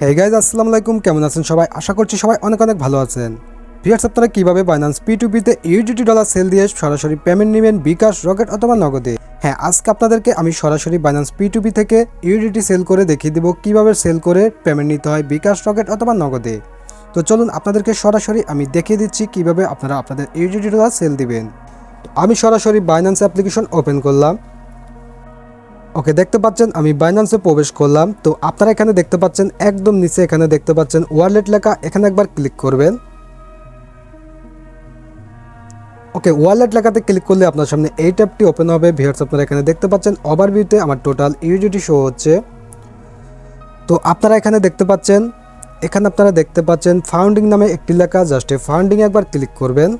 Hey guys আসসালামু আলাইকুম। কেমন আছেন সবাই? আশা করছি সবাই অনেক অনেক ভালো আছেন। ভিয়ার্স আপনারা কীভাবে বাইন্যান্স পি টু পিতে ইউডিটি ডলার সেল দিয়ে সরাসরি পেমেন্ট নেবেন? বিকাশ রকেট অথবা নগদে? হ্যাঁ আজকে আপনাদেরকে আমি সরাসরি বাইন্যান্স পি টু পি থেকে ইউডিটি সেল করে দেখিয়ে দেবো কীভাবে সেল করে পেমেন্ট নিতে হয় বিকাশ রকেট অথবা নগদে। তো চলুন আপনাদেরকে সরাসরি আমি দেখিয়ে দিচ্ছি কীভাবে আপনারা আপনাদের ইউডিটি ডলার সেল দিবেন। আমি সরাসরি বাইন্যান্স অ্যাপ্লিকেশন ওপেন করলাম। ওকে, দেখতে পাচ্ছেন, আমি বাইন্যান্সে প্রবেশ করলাম। তো আপনারা এখানে দেখতে পাচ্ছেন, একদম নিচে এখানে দেখতে পাচ্ছেন ওয়ালেট লেখা, এখানে একবার ক্লিক করবেন। ওকে ওয়ালেট লেখাতে ক্লিক করলে আপনার সামনে এই ট্যাবটি ওপেন হবে। ভিউয়ার্স আপনারা এখানে দেখতে পাচ্ছেন ওভারভিউতে আমার টোটাল ইউজিটি শো হচ্ছে। তো আপনারা এখানে দেখতে পাচ্ছেন, এখানে আপনারা দেখতে পাচ্ছেন ফাউন্ডিং নামে একটি লেখা জাস্ট ফাউন্ডিং একবার ক্লিক করবেন।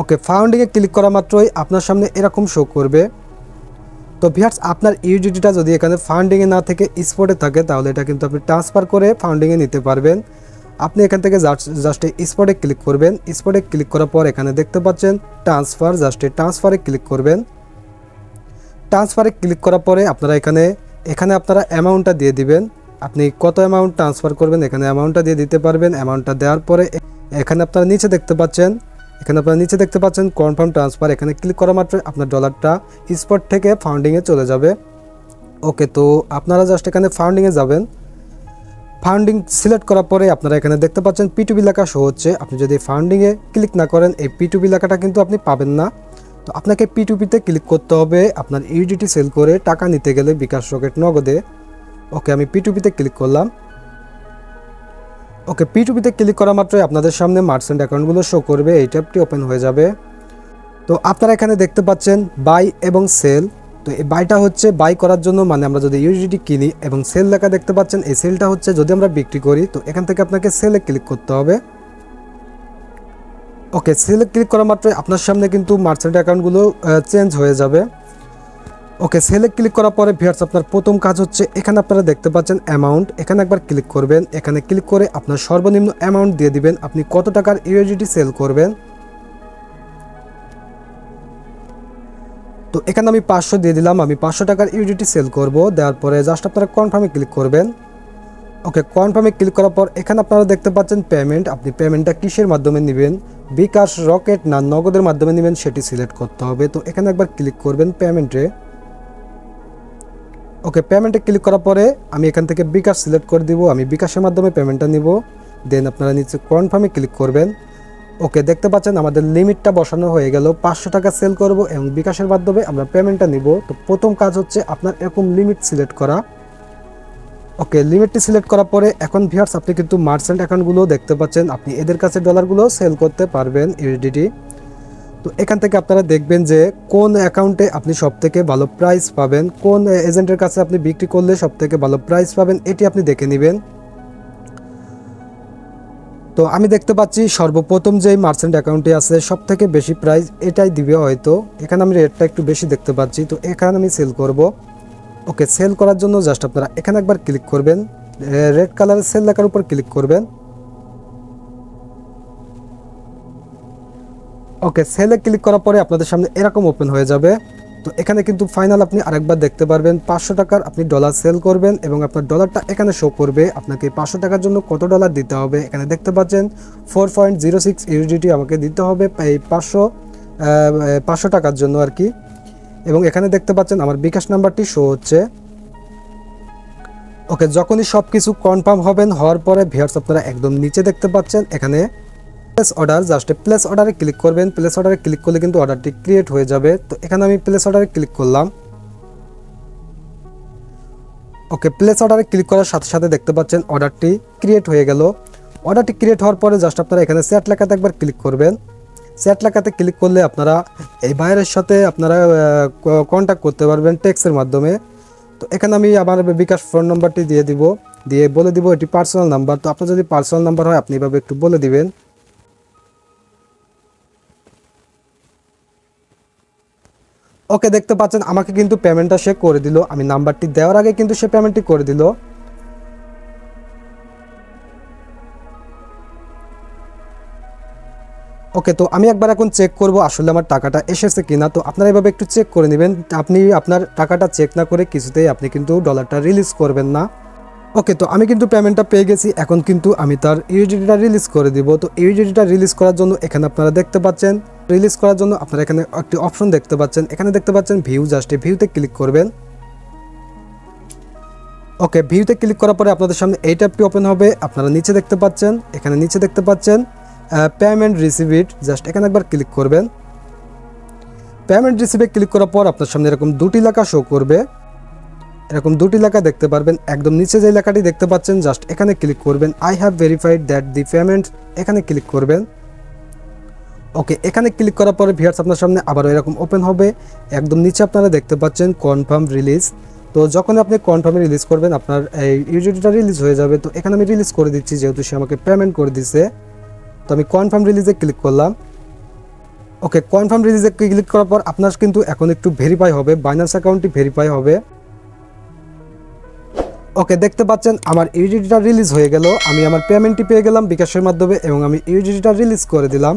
ওকে ফাউন্ডিংয়ে ক্লিক করা মাত্রই আপনার সামনে এরকম শো করবে। তো ভিয়ার্স আপনার ইউডিটিটা যদি এখানে ফান্ডিংয়ে না থেকে স্পটে থাকে, তাহলে এটা কিন্তু আপনি ট্রান্সফার করে ফান্ডিংয়ে নিতে পারবেন। আপনি এখান থেকে জাস্ট স্পটে ক্লিক করবেন। স্পটে ক্লিক করার পর এখানে দেখতে পাচ্ছেন ট্রান্সফার জাস্ট ট্রান্সফারে ক্লিক করবেন। ট্রান্সফারে ক্লিক করার পরে আপনারা এখানে এখানে আপনারা অ্যামাউন্টটা দিয়ে দিবেন। আপনি কত অ্যামাউন্ট ট্রান্সফার করবেন, এখানে অ্যামাউন্টটা দিয়ে দিতে পারবেন। অ্যামাউন্টটা দেওয়ার পরে এখানে আপনারা নিচে দেখতে পাচ্ছেন এখানে আপনারা নিচে দেখতে পাচ্ছেন কনফার্ম ট্রান্সফার এখানে ক্লিক করা মাত্র আপনার ডলারটা স্পট থেকে ফাউন্ডিংয়ে চলে যাবে। ওকে তো আপনারা জাস্ট এখানে ফাউন্ডিংয়ে যাবেন। ফাউন্ডিং সিলেক্ট করার পরে আপনারা এখানে দেখতে পাচ্ছেন পিটুবি লেখা শো হচ্ছে। আপনি যদি ফাউন্ডিংয়ে ক্লিক না করেন, এই পিটুবি লেখাটা কিন্তু আপনি পাবেন না। তো আপনাকে পিটুপিতে ক্লিক করতে হবে আপনার ইউডিটি সেল করে টাকা নিতে গেলে বিকাশ রকেট নগদে। ওকে আমি পিটুপিতে ক্লিক করলাম। ওকে পি টুপিতে ক্লিক করা মাত্রই আপনাদের সামনে মার্চেন্ট অ্যাকাউন্টগুলো শো করবে, এই ট্যাবটি ওপেন হয়ে যাবে। তো আপনারা এখানে দেখতে পাচ্ছেন বাই এবং সেল তো এই বাইটা হচ্ছে বাই করার জন্য মানে আমরা যদি ইউজিটি কিনি এবং সেল লেখা দেখতে পাচ্ছেন, এই সেলটা হচ্ছে যদি আমরা বিক্রি করি, তো এখান থেকে আপনাকে সেলে ক্লিক করতে হবে। ওকে সেলে ক্লিক করা মাত্রই আপনার সামনে কিন্তু মার্চেন্ট অ্যাকাউন্টগুলো চেঞ্জ হয়ে যাবে। ওকে সেলে ক্লিক করার পরে ভিয়ার্স আপনার প্রথম কাজ হচ্ছে, এখানে আপনারা দেখতে পাচ্ছেন অ্যামাউন্ট এখানে একবার ক্লিক করবেন, এখানে ক্লিক করে আপনার সর্বনিম্ন অ্যামাউন্ট দিয়ে দিবেন, আপনি কত টাকার ইউএসডিটি সেল করবেন। তো এখানে আমি পাঁচশো দিয়ে দিলাম, আমি পাঁচশো টাকার ইউডিটি সেল করব, দেওয়ার পরে জাস্ট আপনারা কনফার্মে ক্লিক করবেন। ওকে কনফার্মে ক্লিক করার পর এখানে আপনারা দেখতে পাচ্ছেন পেমেন্ট আপনি পেমেন্টটা কিসের মাধ্যমে নেবেন? বিকাশ রকেট না নগদের মাধ্যমে নেবেন, সেটি সিলেক্ট করতে হবে। তো এখানে একবার ক্লিক করবেন পেমেন্টে ওকে পেমেন্টে ক্লিক করার পরে আমি এখান থেকে বিকাশ সিলেক্ট করে দিব। আমি বিকাশের মাধ্যমে পেমেন্টটা নিব। দেন আপনারা নিচে কনফার্মে ক্লিক করবেন। ওকে দেখতে পাচ্ছেন আমাদের লিমিটটা বসানো হয়ে গেল। পাঁচশো টাকা সেল করব এবং বিকাশের মাধ্যমে আমরা পেমেন্টটা নিব। তো প্রথম কাজ হচ্ছে আপনার এরকম লিমিট সিলেক্ট করা। ওকে লিমিটটি সিলেক্ট করার পরে এখন ভিয়ার্স আপনি কিন্তু মার্চেন্ট অ্যাকাউন্টগুলো দেখতে পাচ্ছেন। আপনি এদের কাছে ডলারগুলো সেল করতে পারবেন ইউডিটি তো এখান থেকে আপনারা দেখবেন যে কোন অ্যাকাউন্টে আপনি সব থেকে ভালো প্রাইস পাবেন, কোন এজেন্টের কাছে আপনি বিক্রি করলে সব থেকে ভালো প্রাইস পাবেন, এটি আপনি দেখে নেবেন। তো আমি দেখতে পাচ্ছি সর্বপ্রথম যেই মার্চেন্ট অ্যাকাউন্টে আছে সব থেকে বেশি প্রাইস এটাই দিবে হয়তো। এখানে আমি রেটটা একটু বেশি দেখতে পাচ্ছি, তো এখানে আমি সেল করব। ওকে সেল করার জন্য জাস্ট আপনারা এখানে একবার ক্লিক করবেন। রেড কালারের সেল লেখার উপর ক্লিক করবেন। ওকে সেলে ক্লিক করার পরে আপনাদের সামনে এরকম ওপেন হয়ে যাবে। তো এখানে কিন্তু ফাইনাল আপনি আরেকবার দেখতে পারবেন, পাঁচশো টাকার আপনি ডলার সেল করবেন এবং আপনার ডলারটা এখানে শো করবে। আপনাকে পাঁচশো টাকার জন্য কত ডলার দিতে হবে এখানে দেখতে পাচ্ছেন four point zero six UDT আমাকে দিতে হবে এই পাঁচশো পাঁচশো টাকার জন্য আর কি। এবং এখানে দেখতে পাচ্ছেন আমার বিকাশ নাম্বারটি শো হচ্ছে। ওকে যখনই সব কিছু কনফার্ম হবেন, হওয়ার পরে ভিয়ার্স আপনারা একদম নিচে দেখতে পাচ্ছেন, এখানে প্লেস অর্ডার জাস্ট প্লেস অর্ডারে ক্লিক করবেন। প্লেস অর্ডারে ক্লিক করলে কিন্তু অর্ডারটি ক্রিয়েট হয়ে যাবে। তো এখানে আমি প্লেস অর্ডারে ক্লিক করলাম। ওকে প্লেস অর্ডারে ক্লিক করার সাথে সাথে দেখতে পাচ্ছেন অর্ডারটি ক্রিয়েট হয়ে গেল। অর্ডারটি ক্রিয়েট হওয়ার পরে জাস্ট আপনারা এখানে সেট লেখাতে একবার ক্লিক করবেন। সেট লেখাতে ক্লিক করলে আপনারা এই বাইরের সাথে আপনারা কন্ট্যাক্ট করতে পারবেন টেক্সের মাধ্যমে। তো এখানে আমি আমার বিকাশ ফোন নাম্বারটি দিয়ে দিব। দিয়ে বলে দিব এটি পার্সোনাল নাম্বার তো আপনার যদি পার্সোনাল নাম্বার হয়, আপনি এভাবে একটু বলে দিবেন। ওকে দেখতে পাচ্ছেন, আমাকে কিন্তু পেমেন্টটা সে করে দিল। আমি নাম্বারটি দেওয়ার আগে কিন্তু সে পেমেন্টটি করে দিল। ওকে, তো আমি একবার এখন চেক করব আসলে আমার টাকাটা এসেছে কিনা। তো আপনারা এভাবে একটু চেক করে নেবেন। আপনি আপনার টাকাটা চেক না করে কিছুতেই আপনি কিন্তু ডলারটা রিলিজ করবেন না। ওকে, তো আমি কিন্তু পেমেন্টটা পেয়ে গেছি। এখন কিন্তু আমি তার ইউজিডিটা রিলিজ করে দিব। তো ইউজিডিটা রিলিজ করার জন্য এখানে আপনারা দেখতে পাচ্ছেন রিলিজ করার জন্য আপনারা এখানে একটি অপশন দেখতে পাচ্ছেন। এখানে দেখতে পাচ্ছেন ভিউ জাস্ট ভিউতে ক্লিক করবেন। ওকে ভিউতে ক্লিক করার পরে আপনাদের সামনে এই ট্যাবটি ওপেন হবে। আপনারা নিচে দেখতে পাচ্ছেন, এখানে নিচে দেখতে পাচ্ছেন পেমেন্ট রিসিভিট জাস্ট এখানে একবার ক্লিক করবেন। পেমেন্ট রিসিভে ক্লিক করার পর আপনার সামনে এরকম দুটি লেখা শো করবে। এরকম দুটি লেখা দেখতে পারবেন। একদম নিচে যে লেখাটি দেখতে পাচ্ছেন জাস্ট এখানে ক্লিক করবেন। I have verified that the payment এখানে ক্লিক করবেন। ওকে, এখানে ক্লিক করার পরে ভিয়ার্স আপনার সামনে আবারও এরকম ওপেন হবে। একদম নিচে আপনারা দেখতে পাচ্ছেন কনফার্ম রিলিজ তো যখন আপনি কনফার্মে রিলিজ করবেন, আপনার এই ইউজিটিটা রিলিজ হয়ে যাবে। তো এখানে আমি রিলিজ করে দিচ্ছি, যেহেতু সে আমাকে পেমেন্ট করে দিছে। তো আমি কনফার্ম রিলিজে ক্লিক করলাম। ওকে কনফার্ম রিলিজে ক্লিক করার পর আপনার কিন্তু এখন একটু ভেরিফাই হবে বাইন্যান্স অ্যাকাউন্টটি ভেরিফাই হবে। ওকে, দেখতে পাচ্ছেন আমার ইউজিটিটা রিলিজ হয়ে গেল। আমি আমার পেমেন্টটি পেয়ে গেলাম বিকাশের মাধ্যমে এবং আমি ইউজিটিটা রিলিজ করে দিলাম।